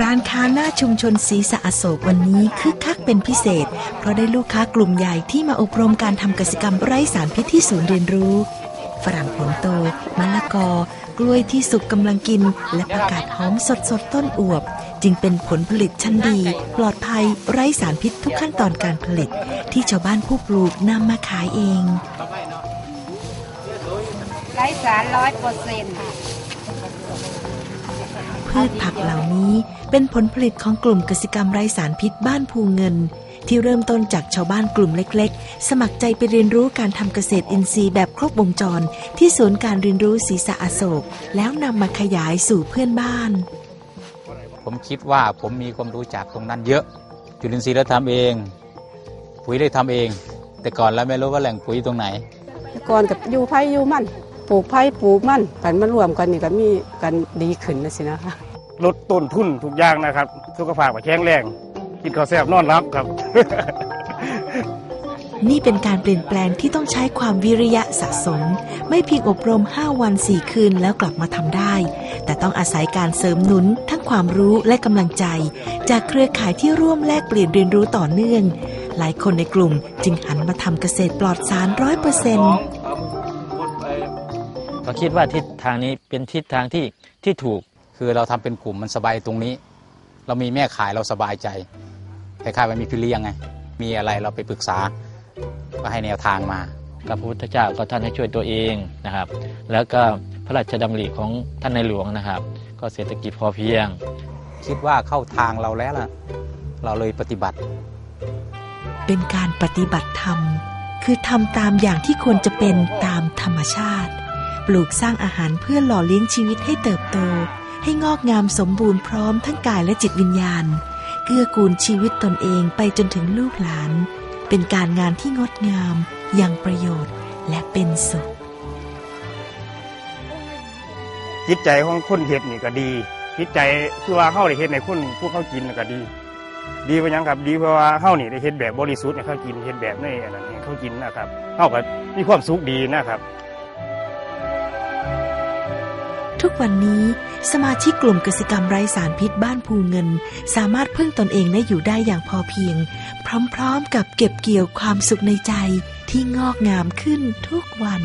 ร้านค้าหน้าชุมชนศรีสะอโศกวันนี้คึกคักเป็นพิเศษ เพราะได้ลูกค้ากลุ่มใหญ่ที่มาอบรมการทำกสิกรรมไร้สารพิษที่ศูนย์เรียนรู้ ฝรั่งผลโต มะละกอ กล้วยที่สุกกำลังกิน และผักกาดหอมสดสดต้นอวบ จึงเป็นผลผลิตชั้นดี ปลอดภัยไร้สารพิษทุกขั้นตอนการผลิต ที่ชาวบ้านผู้ปลูกนำมาขายเอง ไร้สารร้อยเปอร์เซ็นต์พืชผักเหล่านี้ เป็นผลผลิตของกลุ่มกสิกรรมไร้สารพิษบ้านภูเงิน ที่เริ่มต้นจากชาวบ้านกลุ่มเล็ก ๆ สมัครใจไปเรียนรู้การทำเกษตรอินทรีย์แบบครบวงจร ที่ศูนย์การเรียนรู้ศรีสะอโศก แล้วนำมาขยายสู่เพื่อนบ้าน ผมคิดว่าผมมีความรู้จากตรงนั้นเยอะ จุลินทรีย์เราทำเอง ปุ๋ยได้ทำเอง แต่ก่อนเราไม่รู้ว่าแหล่งปุ๋ยตรงไหนแต่ก่อนกับอยู่ไผ่อยู่มันปลูกไผ่ปลูกมันกันมารวมกันนี่ก็มีกันดีขึ้นนะสินะคะ ลดต้นทุนทุกอย่างนะครับ สุขภาพก็แข็งแรง กินข้าวแซ่บนอนรับครับ นี่เป็นการเปลี่ยนแปลงที่ต้องใช้ความวิริยะสะสม ไม่เพียงอบรม 5 วัน 4 คืนแล้วกลับมาทำได้ แต่ต้องอาศัยการเสริมหนุน ทั้งความรู้และกำลังใจ จากเครือข่ายที่ร่วมแลกเปลี่ยนเรียนรู้ต่อเนื่อง หลายคนในกลุ่มจึงหันมาทำเกษตรปลอดสารร้อยเปอร์เซ็นต์ก็คิดว่าทิศทางนี้เป็นทิศทางที่ที่ถูก คือเราทำเป็นกลุ่มมันสบายตรงนี้ เรามีแม่ขายเราสบายใจคล้ายๆว่ามีพี่เลี้ยงไงมีอะไรเราไปปรึกษาก็ให้แนวทางมาพระพุทธเจ้าก็ท่านให้ช่วยตัวเองนะครับ แล้วก็พระราชดำริของท่านในหลวงนะครับ ก็เศรษฐกิจพอเพียง คิดว่าเข้าทางเราแล้วล่ะ เราเลยปฏิบัติ เป็นการปฏิบัติธรรม คือทำตามอย่างที่ควรจะเป็นตามธรรมชาติ ปลูกสร้างอาหารเพื่อหล่อเลี้ยงชีวิตให้เติบโต ให้งอกงามสมบูรณ์พร้อมทั้งกายและจิตวิญญาณ เกื้อกูลชีวิตตนเองไปจนถึงลูกหลาน เป็นการงานที่งดงามอยังประโยชน์และเป็นสุข จิตใจของคนเฮ็ดนี่ก็ดี จิตใจคือว่าเฮาได้เฮ็ดในคนผู้เขากินก็ดี ดีเพราะยังครับดีเพราะว่าเฮานี่ได้เฮ็ดแบบบริสุทธิ์ให้เข้ากินเฮ็ดแบบในอันนั้นให้เขากินนะครับเฮาก็มีความสุขดีนะครับ ทุกวันนี้สมาชิกกลุ่มกสิกรรมไร้สารพิษบ้านภูเงิน สามารถพึ่งตนเองและอยู่ได้อย่างพอเพียง พร้อมๆกับเก็บเกี่ยวความสุขในใจที่งอกงามขึ้นทุกวัน